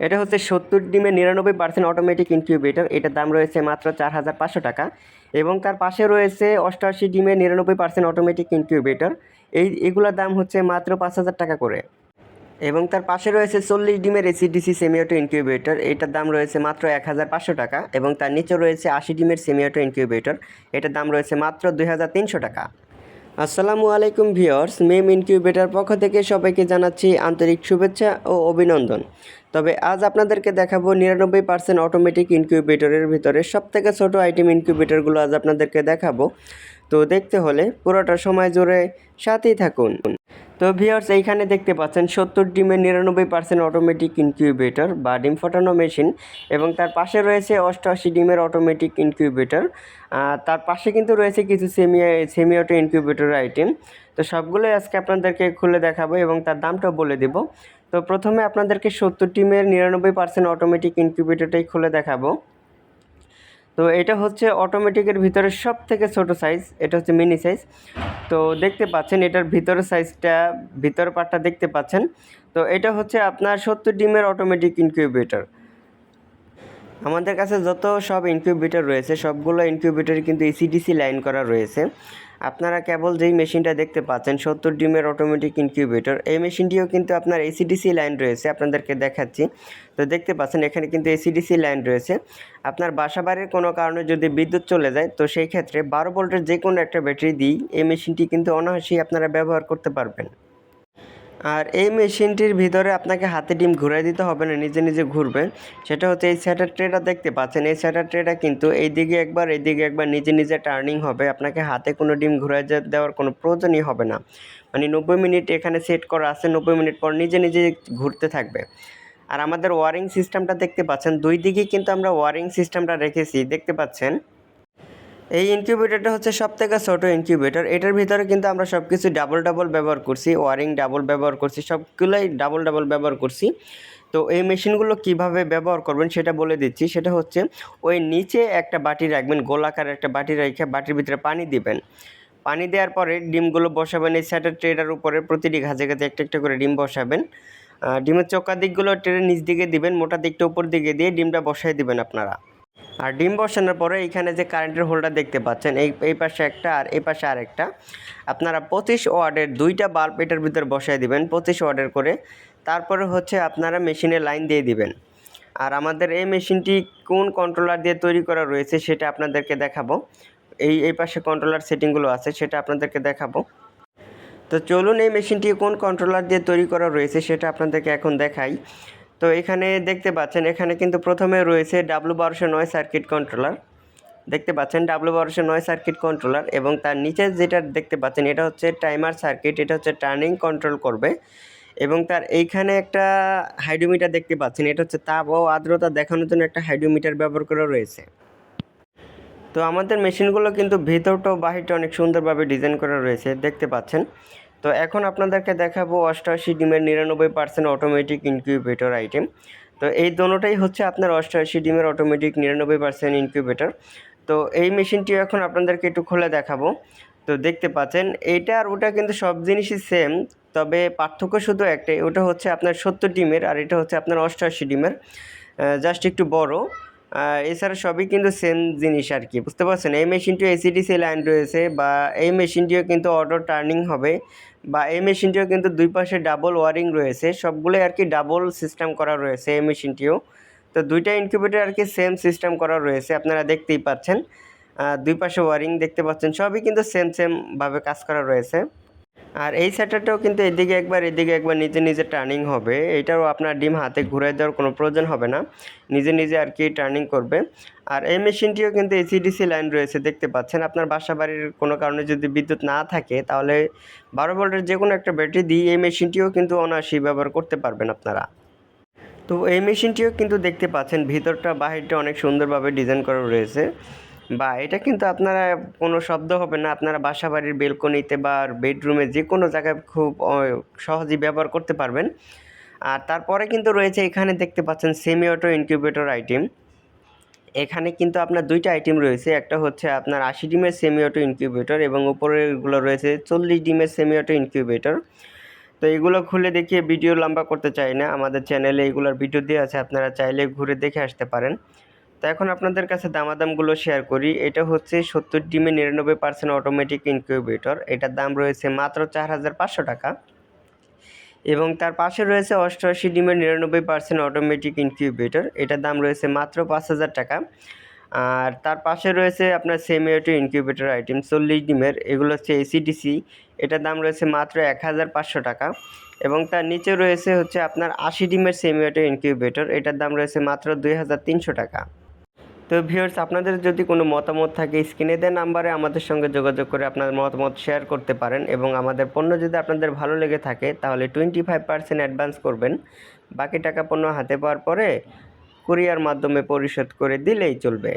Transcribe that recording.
এটা হচ্ছে সত্তর ডিমের নিরানব্বই পার্সেন্ট অটোমেটিক ইনকিউবেটর এটার দাম রয়েছে মাত্র চার হাজার পাঁচশো টাকা। এবং তার পাশে রয়েছে অষ্টআশি ডিমের নিরানব্বই পার্সেন্ট অটোমেটিক ইনকিউবেটর এই, এগুলোর দাম হচ্ছে মাত্র পাঁচ হাজার টাকা করে। এবং তার পাশে রয়েছে চল্লিশ ডিমের এসিডিসি সেমিওটো ইনকিউবেটর এটার দাম রয়েছে মাত্র এক হাজার পাঁচশো টাকা। এবং তার নিচে রয়েছে আশি ডিমের সেমিওটো ইনকিউবেটর এটার দাম রয়েছে মাত্র দুই হাজার তিনশো টাকা। আসসালামু আলাইকুম ভিওর্স মেম ইনকিউবেটার পক্ষ থেকে সবাইকে জানাচ্ছি আন্তরিক শুভেচ্ছা ও অভিনন্দন। তবে আজ আপনাদেরকে দেখাবো নিরানব্বই পার্সেন্ট অটোমেটিক ইনকিউবেটরের ভিতরে সবথেকে ছোটো আইটেম ইনকিউবেটরগুলো আজ আপনাদেরকে দেখাবো। তো দেখতে হলে পুরোটা সময় জুড়ে সাথেই থাকুন। তো ভিওর্স এইখানে দেখতে পাচ্ছেন, সত্তর ডিমের নিরানব্বই পার্সেন্ট অটোমেটিক ইনকিউবেটর বা ডিম ফোটানো মেশিন এবং তার পাশে রয়েছে অষ্টআশি ডিমের অটোমেটিক ইনকিউবেটর তার পাশে কিন্তু রয়েছে কিছু semi semi auto incubator item তো সবগুলোই আজকে আপনাদেরকে খুলে দেখাবো এবং তার দামটাও বলে দেব। তো প্রথমে আপনাদেরকে সত্তর ডিমের নিরানব্বই পার্সেন্ট অটোমেটিক ইনকিউবেটরটাই খুলে দেখাবো। তো এটা হচ্ছে অটোমেটিকের ভিতরে সব থেকে ছোটো সাইজ এটা হচ্ছে মিনি সাইজ তো দেখতে পাচ্ছেন এটার ভিতরের সাইজটা ভিতর পাটটা দেখতে পাচ্ছেন। তো এটা হচ্ছে আপনার সত্তর ডিমের অটোমেটিক ইনকিউবেটর আমাদের কাছে যত সব ইনকিউবেটর রয়েছে, সবগুলো ইনকিউবেটর কিন্তু এসিডিসি লাইন করা রয়েছে। আপনারা কেবল যেই মেশিনটা দেখতে পাচ্ছেন, সত্তর ডিমের অটোমেটিক ইনকিউবেটর এই মেশিনটিও কিন্তু আপনার এসিডিসি লাইন রয়েছে, আপনাদেরকে দেখাচ্ছি। তো দেখতে পাচ্ছেন, এখানে কিন্তু এসিডিসি লাইন রয়েছে। আপনার বাসা বাড়ির কোনো কারণে যদি বিদ্যুৎ চলে যায়, তো সেই ক্ষেত্রে বারো ভোল্টের যে কোনো একটা ব্যাটারি দিই এই মেশিনটি কিন্তু অনায়াসেই আপনারা ব্যবহার করতে পারবেন। আর এই মেশিনটির ভিতরে আপনাকে হাতে ডিম ঘুরাই দিতে হবে না, নিজে নিজে ঘুরবে। সেটা হচ্ছে এই স্যাটার ট্রেটা দেখতে পাচ্ছেন। এই স্যাটার ট্রেটা কিন্তু এই দিকে একবার এই দিকে একবার নিজে নিজে টার্নিং হবে। আপনাকে হাতে কোনো ডিম ঘুরাই দেওয়ার কোনো প্রয়োজনই হবে না। মানে নব্বই মিনিট এখানে সেট করা আছে, নব্বই মিনিট পর নিজে নিজে ঘুরতে থাকবে। আর আমাদের ওয়ারিং সিস্টেমটা দেখতে পাচ্ছেন। দুই দিকে কিন্তু আমরা ওয়ারিং সিস্টেমটা রেখেছি। দেখতে পাচ্ছেন? এই ইনকিউবেটরটা হচ্ছে সব থেকে ছোটো ইনকিউবেটর এটার ভিতরে কিন্তু আমরা সব কিছু ডাবল ডাবল ব্যবহার করছি ওয়ারিং ডাবল ব্যবহার করছি, সবগুলোই ডাবল ডাবল ব্যবহার করছি। তো এই মেশিনগুলো কীভাবে ব্যবহার করবেন সেটা বলে দিচ্ছি। সেটা হচ্ছে ওই নিচে একটা বাটি রাখবেন, গোলাকার একটা বাটি রেখে বাটির ভিতরে পানি দিবেন। পানি দেওয়ার পরে ডিমগুলো বসাবেন, এই স্যাটার ট্রেটার উপরে প্রতিটি ঘাজে ঘাজে একটা একটা করে ডিম বসাবেন। ডিমের চোকা দিকগুলো ট্রেনের নিচ দিকে দিবেন, মোটা দিকটা উপর দিকে দিয়ে ডিমটা বসাই দিবেন আপনারা। আর ডিম বসানোর পরে এইখানে যে কারেন্টের হোল্ডার দেখতে পাচ্ছেন, এই এই পাশে একটা আর এই পাশে আরেকটা, আপনারা পঁচিশ ওয়ার্ডের দুইটা বাল্ব এটার ভিতরে বসায় দিবেন, পঁচিশ ওয়ার্ডের করে। তারপরে হচ্ছে আপনারা মেশিনে লাইন দিয়ে দিবেন। আর আমাদের এই মেশিনটি কোন কন্ট্রোলার দিয়ে তৈরি করা রয়েছে সেটা আপনাদেরকে দেখাবো। এই এই পাশে কন্ট্রোলার সেটিংগুলো আছে, সেটা আপনাদেরকে দেখাবো। তো চলুন এই মেশিনটি কোন কন্ট্রোলার দিয়ে তৈরি করা রয়েছে সেটা আপনাদেরকে এখন দেখাই। তো এখানে দেখতে পাচ্ছেন, এখানে কিন্তু প্রথমে রয়েছে ডাব্লু বারোশো নয় সার্কিট কন্ট্রোলার দেখতে পাচ্ছেন ডাব্লু বারোশো নয় সার্কিট কন্ট্রোলার এবং তার নিচে যেটা দেখতে পাচ্ছেন, এটা হচ্ছে টাইমার সার্কিট এটা হচ্ছে টার্নিং কন্ট্রোল করবে। এবং তার এইখানে একটা হাইড্রোমিটার দেখতে পাচ্ছেন, এটা হচ্ছে তাপ ও আর্দ্রতা দেখানোর জন্য একটা হাইড্রোমিটার ব্যবহার করা রয়েছে। তো আমাদের মেশিনগুলো কিন্তু ভেতরটা বাহিরটা অনেক সুন্দরভাবে ডিজাইন করা রয়েছে, দেখতে পাচ্ছেন। তো এখন আপনাদেরকে দেখাবো অষ্টআশি ডিমের নিরানব্বই পার্সেন্ট অটোমেটিক ইনকিউবেটর আইটেম তো এই দোনোটাই হচ্ছে আপনার অষ্টআশি ডিমের অটোমেটিক নিরানব্বই পার্সেন্ট ইনকিউবেটর তো এই মেশিনটিও এখন আপনাদেরকে একটু খুলে দেখাবো। তো দেখতে পাচ্ছেন, এইটা আর ওটা কিন্তু সব জিনিসই সেম তবে পার্থক্য শুধু একটাই, ওটা হচ্ছে আপনার সত্তর ডিমের আর এটা হচ্ছে আপনার অষ্টআশি ডিমের। জাস্ট একটু বড়। এছাড়া সবই কিন্তু সেম জিনিস আর কি বুঝতে পারছেন? এই মেশিনটিও এসিডিসি লাইন রয়েছে বা এই মেশিনটিও কিন্তু অটো টার্নিং হবে বা এই মেশিনটিও কিন্তু দুই পাশে ডাবল ওয়ারিং রয়েছে, সবগুলোই আর কি ডাবল সিস্টেম করা রয়েছে এই মেশিনটিও তো দুইটা ইনকিউবেটর আর কি সেম সিস্টেম করা রয়েছে, আপনারা দেখতেই পাচ্ছেন। দুই পাশে ওয়ারিং দেখতে পাচ্ছেন, সবই কিন্তু সেম সেমভাবে কাজ করা রয়েছে। আর এই সেটারটাও কিন্তু এদিকে একবার এদিকে একবার নিজে নিজে টার্নিং হবে। এটাও আপনার ডিম হাতে ঘুরাই দেওয়ার কোনো প্রয়োজন হবে না। নিজে নিজে আর কি টার্নিং করবে। আর এই মেশিনটিও কিন্তু এসিডিসি লাইন রয়েছে, দেখতে পাচ্ছেন। আপনার বাসা বাড়ির কোনো কারণে যদি বিদ্যুৎ না থাকে, তাহলে বারো ভোল্টের যে কোনো একটা ব্যাটারি দিয়ে এই মেশিনটিও কিন্তু অনায়াসই ব্যবহার করতে পারবেন আপনারা। তো এই মেশিনটিও কিন্তু দেখতে পাচ্ছেন, ভিতরটা, বাহিরটা অনেক সুন্দরভাবে ডিজাইন করা রয়েছে। বা এটা কিন্তু আপনারা কোনো শব্দ হবে না। আপনারা বাসা বাড়ির বেলকনিতে বা বেডরুমে যে কোনো জায়গায় খুব সহজেই ব্যবহার করতে পারবেন। আর তারপরে কিন্তু রয়েছে এখানে দেখতে পাচ্ছেন সেমি অটো ইনকিউবেটর আইটেম এখানে কিন্তু আপনার দুইটা আইটেম রয়েছে। একটা হচ্ছে আপনার আশি ডিমের সেমি অটো ইনকিউবেটর এবং উপরেরগুলো রয়েছে চল্লিশ ডিমের সেমি অটো ইনকিউবেটর তো এগুলো খুলে দেখিয়ে ভিডিও লম্বা করতে চাই না। আমাদের চ্যানেলে এগুলোর ভিডিও দেওয়া আছে। আপনারা চাইলে ঘুরে দেখে আসতে পারেন। তো এখন আপনাদের কাছে দামাদামগুলো শেয়ার করি। এটা হচ্ছে সত্তর ডিমে নিরানব্বই পার্সেন্ট অটোমেটিক ইনকিউবেটর এটার দাম রয়েছে মাত্র চার হাজার পাঁচশো টাকা। এবং তার পাশে রয়েছে অষ্টআশি ডিমের নিরানব্বই পার্সেন্ট অটোমেটিক ইনকিউবেটর এটার দাম রয়েছে মাত্র পাঁচ হাজার টাকা। আর তার পাশে রয়েছে আপনার সেমি অটো ইনকিউবেটর আইটেম চল্লিশ ডিমের। এগুলো হচ্ছে এসিডিসি এটার দাম রয়েছে মাত্র এক হাজার পাঁচশো টাকা। এবং তার নিচে রয়েছে হচ্ছে আপনার আশি ডিমের সেমি অটো ইনকিউবেটর এটার দাম রয়েছে মাত্র দুই হাজার তিনশো টাকা। তো ভিউয়ার্স আপনাদের যদি কোনো মতামত থাকে স্ক্রিনে দেওয়া নাম্বারে আমাদের সঙ্গে যোগাযোগ করে আপনার মতামত শেয়ার করতে পারেন এবং আমাদের পণ্য যদি আপনাদের ভালো লেগে থাকে, তাহলে টোয়েন্টি ফাইভ পার্সেন্ট অ্যাডভান্স করবেন। বাকি টাকা পণ্য হাতে পাওয়ার পরে কুরিয়ার মাধ্যমে পরিশোধ করে দিলেই চলবে।